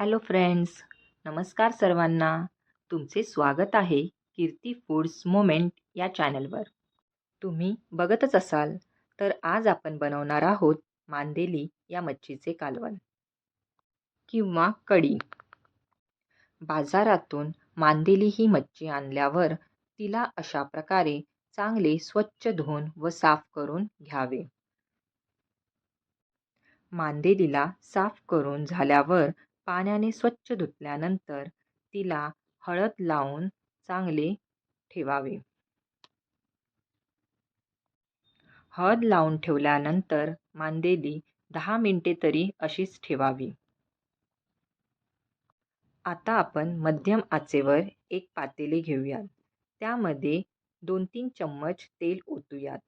Hello friends नमस्कार सर्वांना. तुमचे स्वागत आहे कीर्ती फूड्स मोमेंट या चॅनलवर. तुम्ही बघतच असाल तर आज आपण बनवणार आहोत मांदेली या मच्छीचे कालवण किंवा कढी. बाजारातून मांदेली ही मच्छी आणल्यावर तिला अशा प्रकारे चांगले स्वच्छ धुवून व साफ करून घ्यावे. मांदेलीला साफ करून झाल्यावर पाण्याने स्वच्छ धुतल्यानंतर तिला हळद लावून चांगले ठेवावे. हळद लावून ठेवल्यानंतर मांदेली दहा मिनटे तरी अशीच ठेवावी. आता आपण मध्यम आचेवर एक पातेले घेऊयात. त्यामध्ये दोन तीन चम्मच तेल ओतूयात.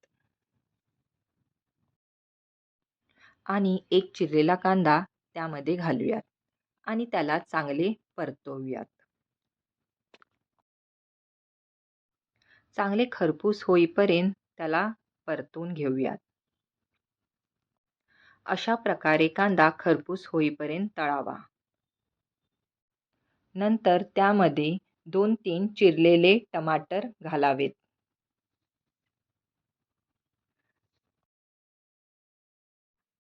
आणि एक चिरलेला कांदा त्यामध्ये घालूयात. आणि त्याला चांगले परतवूयात. चांगले खरपूस होईपर्यंत त्याला परतून घेऊयात. अशा प्रकारे कांदा खरपूस होईपर्यंत तळावा. नंतर त्यामध्ये दोन तीन चिरलेले टमाटर घालावेत.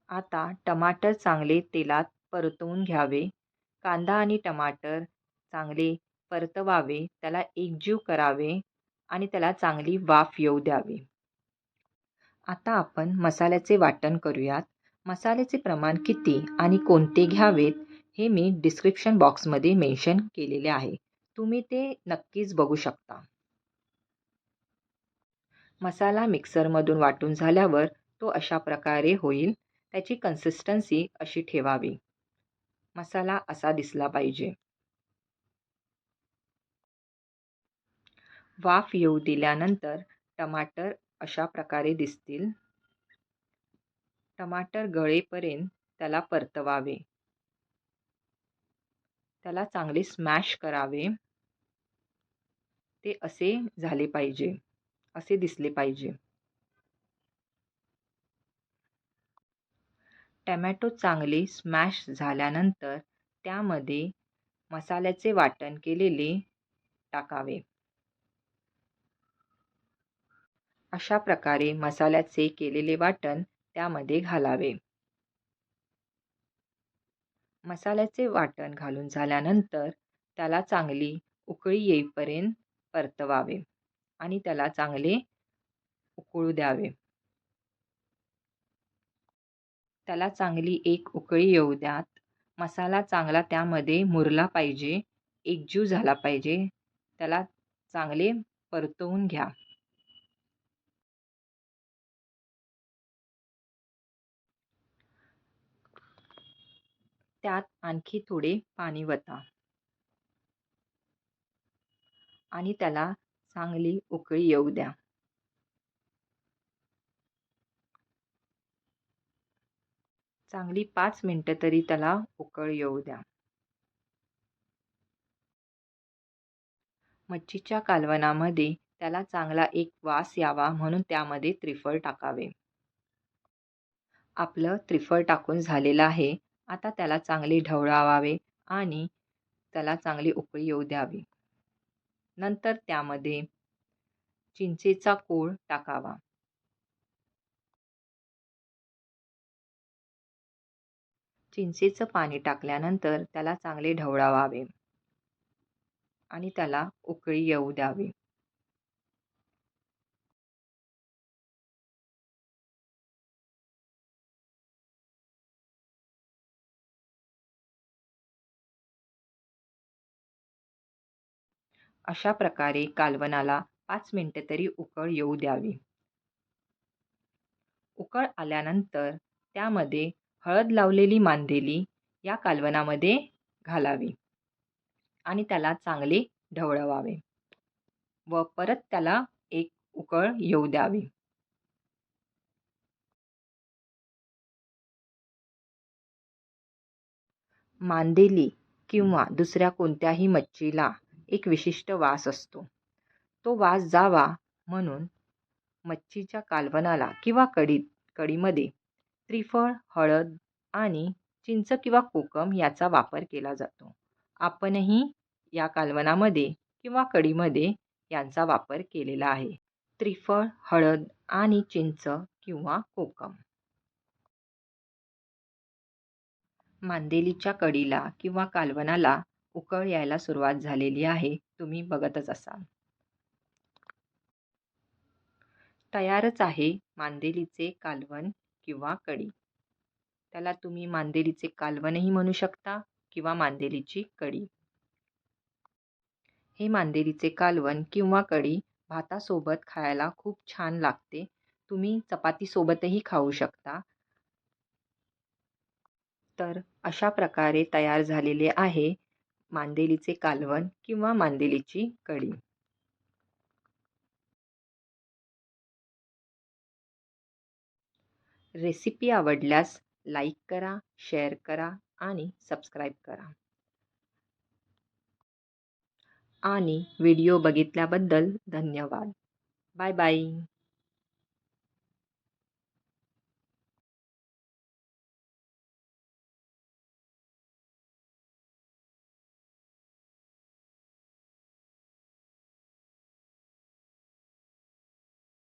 आता टमाटर चांगले तेलात परतवून घ्यावे. कांदा आणि टमाटर चांगले परतवावे त्याला एकजीव करावे आणि त्याला चांगली वाफ येऊ द्यावी. आता आपण मसाल्याचे वाटण करूयात. मसाल्याचे प्रमाण किती आणि कोणते घ्यावेत हे मी डिस्क्रिप्शन बॉक्समध्ये मेन्शन केलेले आहे. तुम्ही ते नक्कीच बघू शकता. मसाला मिक्सरमधून वाटून झाल्यावर तो अशा प्रकारे होईल. त्याची कन्सिस्टन्सी अशी ठेवावी. मसाला असा दिसला पाहिजे. वाफ येऊ दिल्यानंतर टमाटर अशा प्रकारे दिसतील. टमाटर गळेपर्यंत त्याला परतवावे. त्याला चांगले स्मॅश करावे. ते असे झाले पाहिजे असे दिसले पाहिजे. टमॅटो चांगले स्मॅश झाल्यानंतर त्यामध्ये मसाल्याचे वाटण केलेले टाकावे. अशा प्रकारे मसाल्याचे केलेले वाटण त्यामध्ये घालावे. मसाल्याचे वाटण घालून झाल्यानंतर त्याला चांगली उकळी येईपर्यंत परतवावे आणि त्याला चांगले उकळू द्यावे. त्याला चांगली एक उकळी येऊ द्यात. मसाला चांगला त्यामध्ये मुरला पाहिजे. एकजीव झाला पाहिजे. त्याला चांगले परतवून घ्या. त्यात आणखी थोडे पाणी वता. आणि त्याला चांगली उकळी येऊ द्या. चांगली पाच मिनटं तरी त्याला उकळ येऊ द्या. मच्छीच्या कालवनामध्ये त्याला चांगला एक वास यावा म्हणून त्यामध्ये त्रिफळ टाकावे. आपलं त्रिफळ टाकून झालेलं आहे. आता त्याला चांगले ढवळावावे आणि त्याला चांगली उकळी येऊ द्यावी. नंतर त्यामध्ये चिंचेचा कोळ टाकावा. चिंचेचं पाणी टाकल्यानंतर त्याला चांगले ढवळावावे आणि त्याला उकळी येऊ द्यावी. अशा प्रकारे कालवनाला पाच मिनटं तरी उकळ येऊ द्यावी. उकळ आल्यानंतर त्यामध्ये हळद लावलेली मांदेली या कालवनामध्ये घालावी आणि त्याला चांगले ढवळवावे व परत त्याला एक उकळ येऊ द्यावी. मांदेली किंवा दुसऱ्या कोणत्याही मच्छीला एक विशिष्ट वास असतो. तो वास जावा म्हणून मच्छीच्या कालवनाला किंवा कडीत कडीमध्ये त्रिफळ हळद आणि चिंच किंवा कोकम याचा वापर केला जातो. आपणही या कालवनामध्ये किंवा कढीमध्ये यांचा वापर केलेला आहे. त्रिफळ हळद आणि चिंच किंवा कोकम. मांदेलीच्या कढीला किंवा कालवनाला उकळ यायला सुरुवात झालेली आहे. तुम्ही बघतच असाल. तयारच आहे मांदेलीचे कालवण किंवा कढी. त्याला तुम्ही मांदेलीचे कालवणही म्हणू शकता किंवा मांदेलीची कढी. हे मांदेलीचे कालवण किंवा कढी भातासोबत खायला खूप छान लागते. तुम्ही चपातीसोबतही खाऊ शकता. तर अशा प्रकारे तयार झालेले आहे मांदेलीचे कालवण किंवा मांदेलीची कढी. रेसिपी आवडल्यास लाईक करा शेअर करा आणि सबस्क्राईब करा. आणि व्हिडिओ बघितल्याबद्दल धन्यवाद. Bye bye.